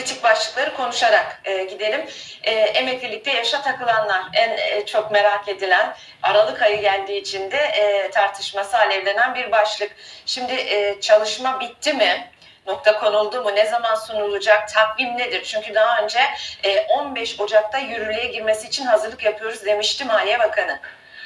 kritik başlıkları konuşarak e, gidelim. E, emeklilikte yaşa takılanlar en e, çok merak edilen Aralık ayı geldiği için de e, tartışması alevlenen bir başlık. Şimdi e, çalışma bitti mi? Nokta konuldu mu? Ne zaman sunulacak? Takvim nedir? Çünkü daha önce e, 15 Ocak'ta yürürlüğe girmesi için hazırlık yapıyoruz demişti Maliye Bakanı.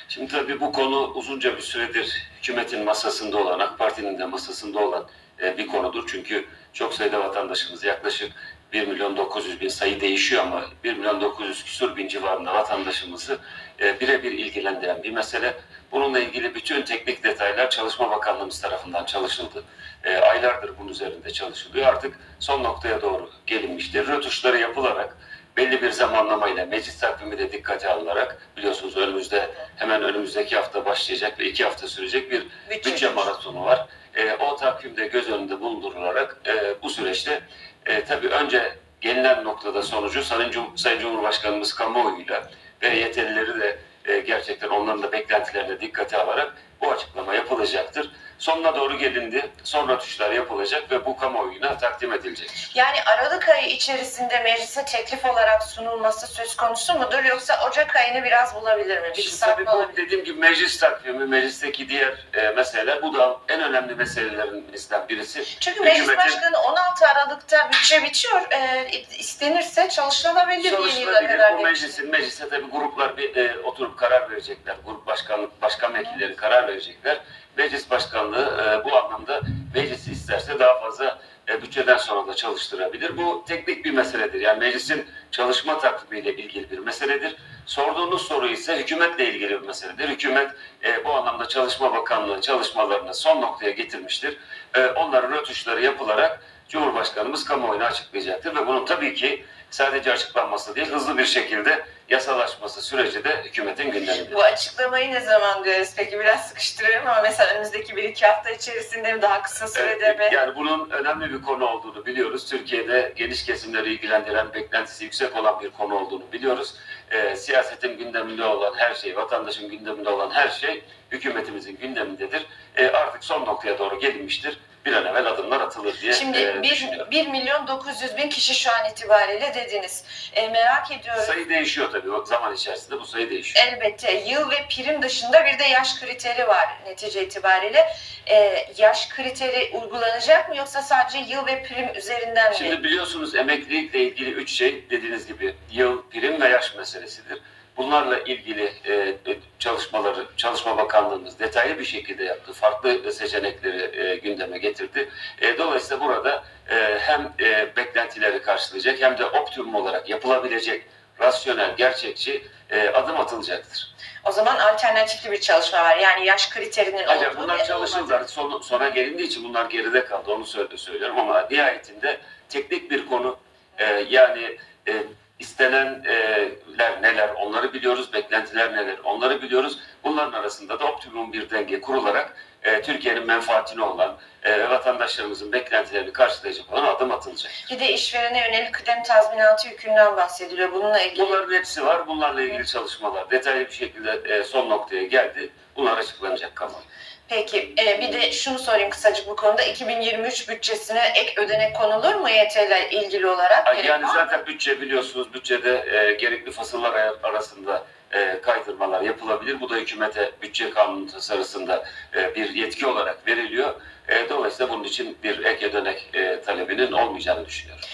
Şimdi tabii bu konu uzunca bir süredir hükümetin masasında olan, AK Parti'nin de masasında olan e, bir konudur. Çünkü çok sayıda vatandaşımız yaklaşık 1 milyon 900 bin sayı değişiyor ama 1 milyon 900 küsur bin civarında vatandaşımızı e, birebir ilgilendiren bir mesele. Bununla ilgili bütün teknik detaylar Çalışma Bakanlığımız tarafından çalışıldı. E, aylardır bunun üzerinde çalışılıyor. Artık son noktaya doğru gelinmiştir. Rötuşları yapılarak belli bir zamanlamayla meclis takvimi de dikkate alınarak biliyorsunuz önümüzde hemen önümüzdeki hafta başlayacak ve iki hafta sürecek bir bütçe maratonu var. E, o takvimde göz önünde bulundurularak e, bu süreçte e, tabii önce gelinen noktada sonucu Sayın, Cum- Sayın Cumhurbaşkanımız kamuoyuyla ve yetkilileri de e, gerçekten onların da beklentilerine dikkate alarak bu açıklama yapılacaktır. Sonuna doğru gelindi, sonra tuşlar yapılacak ve bu kamuoyuna takdim edilecek. Yani Aralık ayı içerisinde meclise teklif olarak sunulması söz konusu mudur yoksa Ocak ayını biraz bulabilir mi? Bir Şimdi tabii bu olabilir. dediğim gibi meclis takvimi, meclisteki diğer e, meseleler bu da en önemli meselelerimizden birisi. Çünkü meclis hükümetin- başkanı 16 Aralık'ta bütçe bitiyor. Ee, istenirse çalışılabilir bir yıla kadar. Bu meclisin, mecliste tabii gruplar bir e, oturup karar verecekler. Grup başkan, başkan vekilleri karar verecekler. Meclis başkanlığı e, bu anlamda meclis isterse daha fazla e, bütçeden sonra da çalıştırabilir. Bu teknik bir meseledir. Yani meclisin çalışma takvimiyle ilgili bir meseledir. Sorduğunuz soru ise hükümetle ilgili bir meseledir. Hükümet e, bu anlamda Çalışma Bakanlığı çalışmalarını son noktaya getirmiştir. E, onların rötuşları yapılarak Cumhurbaşkanımız kamuoyuna açıklayacaktır ve bunun tabii ki sadece açıklanması değil, hızlı bir şekilde yasalaşması süreci de hükümetin gündeminde. Bu açıklamayı ne zaman duyarız peki? Biraz sıkıştırıyorum ama mesela önümüzdeki bir iki hafta içerisinde mi daha kısa sürede Evet, mi? yani bunun önemli bir konu olduğunu biliyoruz. Türkiye'de geniş kesimleri ilgilendiren, beklentisi yüksek olan bir konu olduğunu biliyoruz. Ee, siyasetin gündeminde olan her şey, vatandaşın gündeminde olan her şey hükümetimizin gündemindedir. Ee, artık son noktaya doğru gelinmiştir. Bir an evvel adımlar atılır diye Şimdi e, 1, düşünüyorum. 1 milyon 900 bin kişi şu an itibariyle dediniz. E, merak ediyorum. Sayı değişiyor tabii. O zaman içerisinde bu sayı değişiyor. Elbette yıl ve prim dışında bir de yaş kriteri var netice itibariyle. Ee, yaş kriteri uygulanacak mı yoksa sadece yıl ve prim üzerinden mi? Şimdi biliyorsunuz emeklilikle ilgili üç şey dediğiniz gibi yıl, prim ve yaş meselesidir. Bunlarla ilgili e, e, çalışmaları Çalışma Bakanlığımız detaylı bir şekilde yaptı. Farklı seçenekleri e, gündeme getirdi. E, dolayısıyla burada e, hem e, beklentileri karşılayacak hem de optimum olarak yapılabilecek rasyonel, gerçekçi e, adım atılacaktır. O zaman alternatifli bir çalışma var. Yani yaş kriterinin Ancak olduğu bunlar çalışıldı. son, sona gelindiği için bunlar geride kaldı. Onu söylüyorum ama nihayetinde teknik bir konu e, yani e, istenenler neler onları biliyoruz. Beklentiler neler onları biliyoruz. Bunların arasında da optimum bir denge kurularak e, Türkiye'nin menfaatine olan e, vatandaşlarımızın beklentilerini karşılayacak olan adım atılacak. Bir de işverene yönelik kıdem tazminatı yükünden bahsediliyor. Bununla ilgili Bunların hepsi var. Bunlarla ilgili çalışmalar detaylı bir şekilde e, son noktaya geldi. Bunlar açıklanacak kamuoyu. Peki e, bir de şunu sorayım kısacık bu konuda 2023 bütçesine ek ödenek konulur mu YT ile ilgili olarak? Yani zaten bütçe biliyorsunuz bütçede e, gerekli fasıllar ar- arasında e, kaydırmalar yapılabilir. Bu da hükümete bütçe kanunu tasarısında e, bir yetki olarak veriliyor. E, dolayısıyla bunun için bir ek ödenek e, talebinin olmayacağını düşünüyorum.